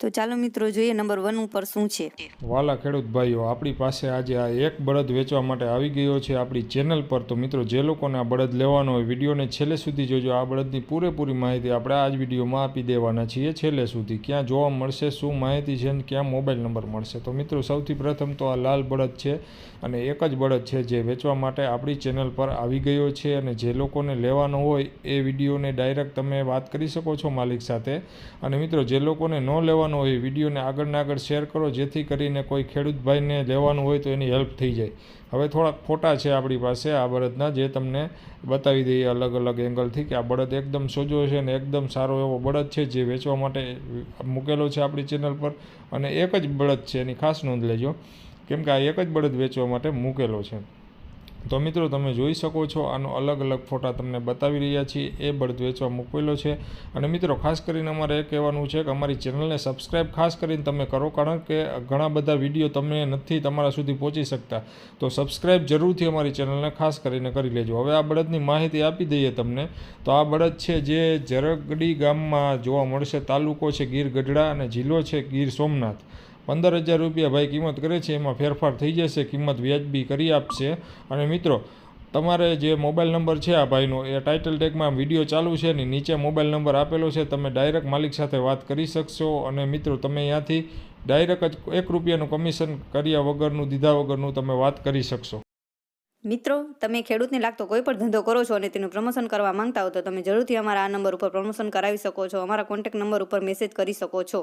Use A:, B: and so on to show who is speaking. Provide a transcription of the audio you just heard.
A: તો ચાલો મિત્રો જોઈએ નંબર વન ઉપર શું છે.
B: વાલા ખેડૂત ભાઈઓ, આપણી પાસે આજે આ એક બળદ વેચવા માટે આવી ગયો છે આપણી ચેનલ પર. તો મિત્રો, જે લોકોને આ બળદ લેવાનો હોય વિડીયોને છેલ્લે સુધી જોજો. આ બળદની પૂરેપૂરી માહિતી આપણે આ જ વિડીયોમાં આપી દેવાના છીએ છેલ્લે સુધી. ક્યાં જોવા મળશે, શું માહિતી છે અને ક્યાં મોબાઈલ નંબર મળશે. તો મિત્રો, સૌથી પ્રથમ તો આ લાલ બળદ છે અને એક જ બળદ છે જે વેચવા માટે આપણી ચેનલ પર આવી ગયો છે અને જે લોકોને લેવાનો હોય એ વિડીયોને ડાયરેક્ટ તમે વાત કરી શકો છો માલિક સાથે. અને મિત્રો, જે લોકોને ન લેવાનો હોય વિડીયોને આગળ ને આગળ શેર કરો, જેથી કરીને કોઈ ખેડૂત ભાઈને લેવાનું હોય તો એની હેલ્પ થઈ જાય. હવે થોડાક ફોટા છે આપણી પાસે, આ બળદના, જે તમને બતાવી દઈએ અલગ અલગ એંગલથી કે આ બળદ એકદમ સોજો છે અને એકદમ સારો એવો બળદ છે જે વેચવા માટે મૂકેલો છે આપણી ચેનલ પર. અને એક જ બળદ છે, એની ખાસ નોંધ લેજો. કેમ કે આ એક જ બળદ વેચવા માટે મૂકેલો છે. તો મિત્રો, તમે જોઈ શકો છો આનો અલગ અલગ ફોટા તમને બતાવી રહ્યા છીએ. એ બળદ વેચવા મૂકેલો છે. અને મિત્રો, ખાસ કરીને અમારે એ કહેવાનું છે કે અમારી ચેનલને સબસ્ક્રાઈબ ખાસ કરીને તમે કરો, કારણ કે ઘણા બધા વીડિયો તમે નથી તમારા સુધી પહોંચી શકતા. તો સબસ્ક્રાઈબ જરૂરથી અમારી ચેનલને ખાસ કરીને કરી લેજો. હવે આ બળદની માહિતી આપી દઈએ તમને. તો આ બળદ છે જે જરગડી ગામમાં જોવા મળશે. તાલુકો છે ગીર ગઢડા અને જિલ્લો છે ગીર સોમનાથ. પંદર હજાર રૂપિયા ભાઈ કિંમત કરે છે, એમાં ફેરફાર થઈ જશે, કિંમત વ્યાજબી કરી આપશે. અને મિત્રો, તમારે જે મોબાઈલ નંબર છે આ ભાઈનો, એ ટાઇટલ ટેગમાં વીડિયો ચાલુ છે ને નીચે મોબાઈલ નંબર આપેલો છે, તમે ડાયરેક્ટ માલિક સાથે વાત કરી શકશો. અને મિત્રો, તમે ત્યાંથી ડાયરેક્ટ જ એક રૂપિયાનું કમિશન કર્યા વગરનું, દીધા વગરનું તમે વાત કરી શકશો.
A: મિત્રો, તમે ખેડૂતને લાગતો કોઈ પણ ધંધો કરો છો અને તેનું પ્રમોશન કરવા માંગતા હો, તો તમે જરૂરથી અમારા આ નંબર ઉપર પ્રમોશન કરાવી શકો છો, અમારા કોન્ટેક્ટ નંબર ઉપર મેસેજ કરી શકો છો.